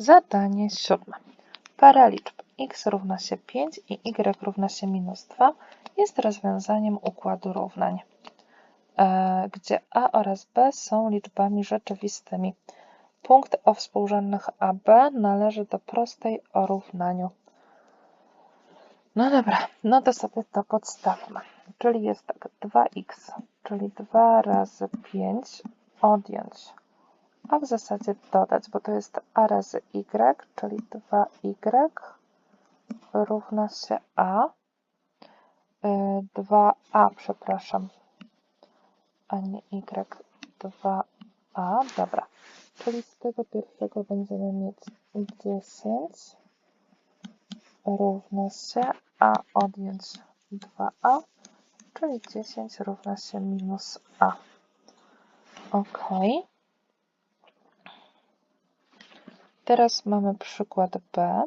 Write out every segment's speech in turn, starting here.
Zadanie siódme. Para liczb x równa się 5 i y równa się minus 2 jest rozwiązaniem układu równań, e, gdzie a oraz b są liczbami rzeczywistymi. Punkt o współrzędnych AB należy do prostej o równaniu. No dobra, no to sobie to podstawmy. Czyli jest tak 2x, czyli 2 razy 5 odjąć a w zasadzie dodać, bo to jest a razy y, czyli 2y równa się a, y, 2a, przepraszam, a nie y, 2a, dobra. Czyli z tego pierwszego będziemy mieć 10 równa się a odjąć 2a, czyli 10 równa się minus a. Ok. Teraz mamy przykład B.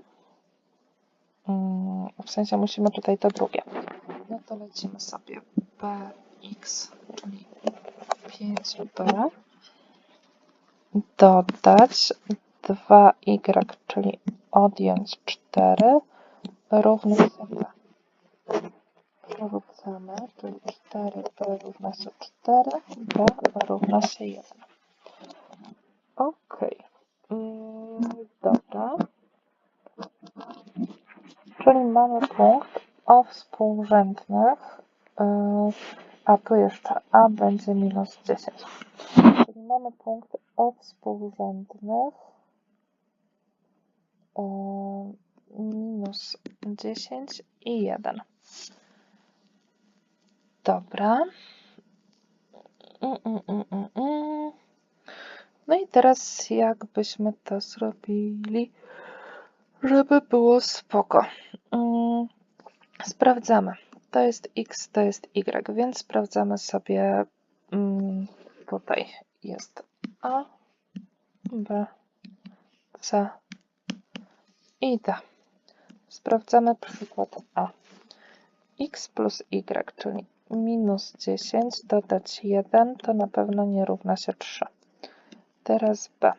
Mm, W sensie musimy tutaj to drugie. No to lecimy sobie bx, czyli 5b, dodać 2y, czyli odjąć 4, równa się b. Przerzucamy, czyli 4b równa się 4, b równa się 1. Ok. Mm, Dobra. Czyli mamy punkt o współrzędnych, yy, a tu jeszcze a będzie minus 10. Czyli mamy punkt o współrzędnych yy, minus 10 i 1. Dobra. Mm, mm, mm. No i teraz jakbyśmy to zrobili, żeby było spoko. Mm, Sprawdzamy. To jest x, to jest y, więc sprawdzamy sobie mm, tutaj jest a, b, c i d. Sprawdzamy przykład a. x plus y, czyli minus 10 dodać 1 to na pewno nie równa się 3. Teraz b.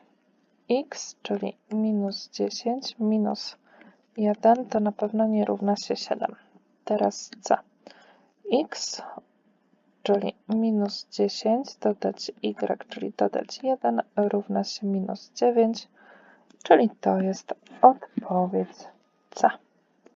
x, czyli minus 10 minus 1 to na pewno nie równa się 7. Teraz c. x, czyli minus 10 dodać y, czyli dodać 1 równa się minus 9, czyli to jest odpowiedź C.